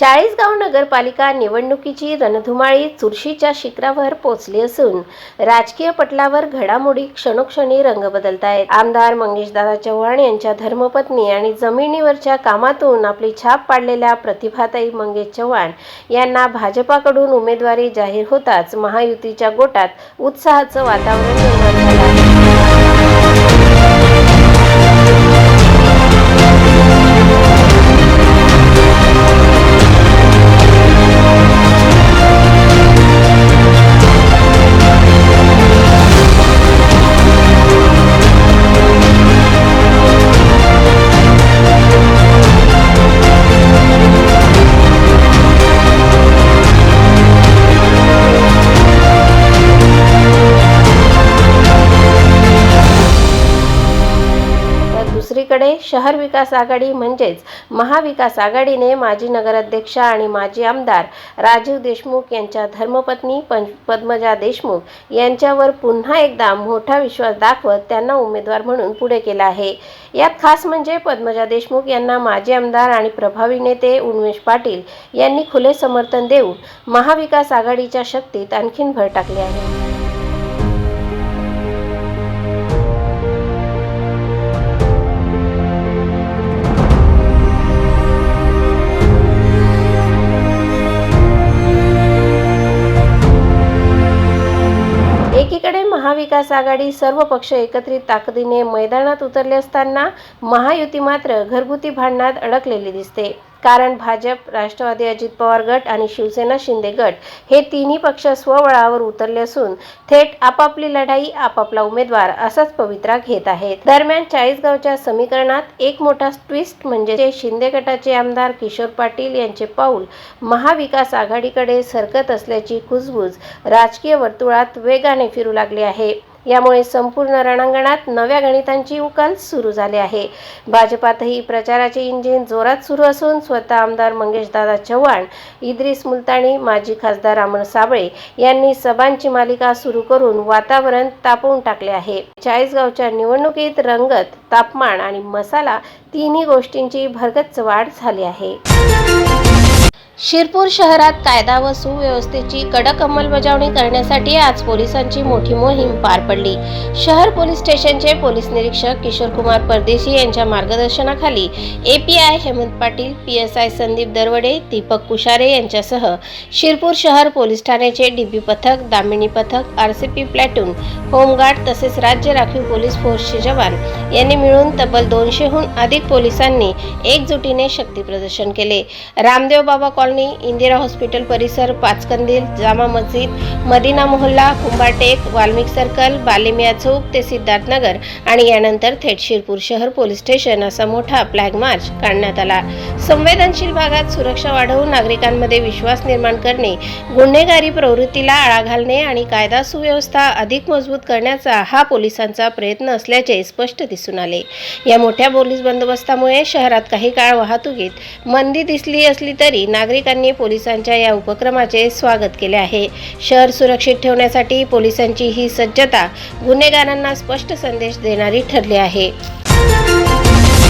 चाळीसगाव नगरपालिका निवडणुकीची रणधुमाळी चुरशीच्या शिखरावर पोचली असून राजकीय पटलावर घडामोडी क्षणोक्षणी रंग बदलत आहेत आमदार मंगेशदादा चव्हाण यांच्या धर्मपत्नी आणि जमिनीवरच्या कामातून आपली छाप पाडलेल्या प्रतिभाताई मंगेश चव्हाण यांना भाजपाकडून उमेदवारी जाहीर होताच महायुतीच्या गोटात उत्साहाचं वातावरण निर्माण झालं त्यामुळे शहर विकास आघाडी म्हणजेच महाविकास आघाडीने माजी नगराध्यक्षा आणि माजी आमदार राजीव देशमुख यांच्या धर्मपत्नी पं पद्मजा देशमुख यांच्यावर पुन्हा एकदा मोठा विश्वास दाखवत त्यांना उमेदवार म्हणून पुढे केला आहे. यात खास म्हणजे पद्मजा देशमुख यांना माजी आमदार आणि प्रभावी नेते उन्मेष पाटील यांनी खुले समर्थन देऊन महाविकास आघाडीच्या शक्तीत आणखीन भर टाकली आहे. महाविकास आघाडी सर्व पक्ष एकत्रित ताकदीने मैदानात उतरले असताना महायुती मात्र घरगुती भांडणात अडकलेली दिसते. कारण भाजप राष्ट्रवादी अजित पवार गट आणि शिवसेना शिंदे गट हे तिन्ही पक्ष स्वबळावर उतरले असून थेट आपापली लढाई आपापला उमेदवार असाच पवित्रा घेत आहेत. दरम्यान चाळीसगावच्या समीकरणात एक मोठा ट्विस्ट म्हणजे जे शिंदे गटाचे आमदार किशोर पाटील यांचे पाऊल महाविकास आघाडीकडे सरकत असल्याची कुजबूज राजकीय वर्तुळात वेगाने फिरू लागली आहे. यामुळे संपूर्ण रणांगणात नव्या गणितांची उकल सुरू झाली आहे. भाजपातही प्रचाराचे इंजिन जोरात सुरू असून स्वतः आमदार मंगेशदादा चव्हाण इद्रिस मुलतानी माजी खासदार अमर साबळे यांनी सभांची मालिका सुरू करून वातावरण तापवून टाकले आहे. चाळीसगावच्या निवडणुकीत रंगत तापमान आणि मसाला तिन्ही गोष्टींची भरगच्च वाढ झाली आहे. शिरपूर शहरात कायदा व सुव्यवस्थेची कडक अंमलबजावणी करण्यासाठी आज पोलिसांची मोठी मोहीम पार पडली. शहर पोलीस स्टेशनचे पोलीस निरीक्षक किशोर कुमार परदेशी यांच्या मार्गदर्शनाखाली A P I Hemant Patil P S I Sandeep Darwade Deepak Kushare यांच्यासह शिरपूर शहर पोलीस ठाण्याचे डीबी पथक दामिनी पथक R C P platoon home guard तसेच राज्य राखीव पोलीस फोर्सचे जवान यांनी मिळून तब्बल दोनशेहून अधिक पोलिसांनी एकजुटीने शक्तीप्रदर्शन केले. रामदेव बाबा कॉलनी इंदिरा हॉस्पिटल परिसर पाचकंदील जामा मस्जिद मदिना मोहल्ला कुंभाटेक वाल्मिक सर्कल बालेमिया चौक ते सिद्धार्थनगर आणि यानंतर थेट शिरपूर शहर पोलीस स्टेशन असा मोठा फ्लॅग मार्च काढण्यात आला. संवेदनशील भागात सुरक्षा वाढवून नागरिकांमध्ये विश्वास निर्माण करणे गुन्हेगारी प्रवृत्तीला आळा घालणे आणि कायदा सुव्यवस्था अधिक मजबूत करण्याचा हा पोलिसांचा प्रयत्न असल्याचे स्पष्ट दिसून आले. या मोठ्या पोलीस बंदोबस्तामुळे शहरात काही काळ वाहतुकीत मंदी दिसली असली तरी नागरिक नागरिकांनी पोलिसांच्या या उपक्रमाचे स्वागत केले आहे. शहर सुरक्षित ठेवण्यासाठी पोलिसांची ही सज्जता गुन्हेगारांना स्पष्ट संदेश देणारी ठरली आहे.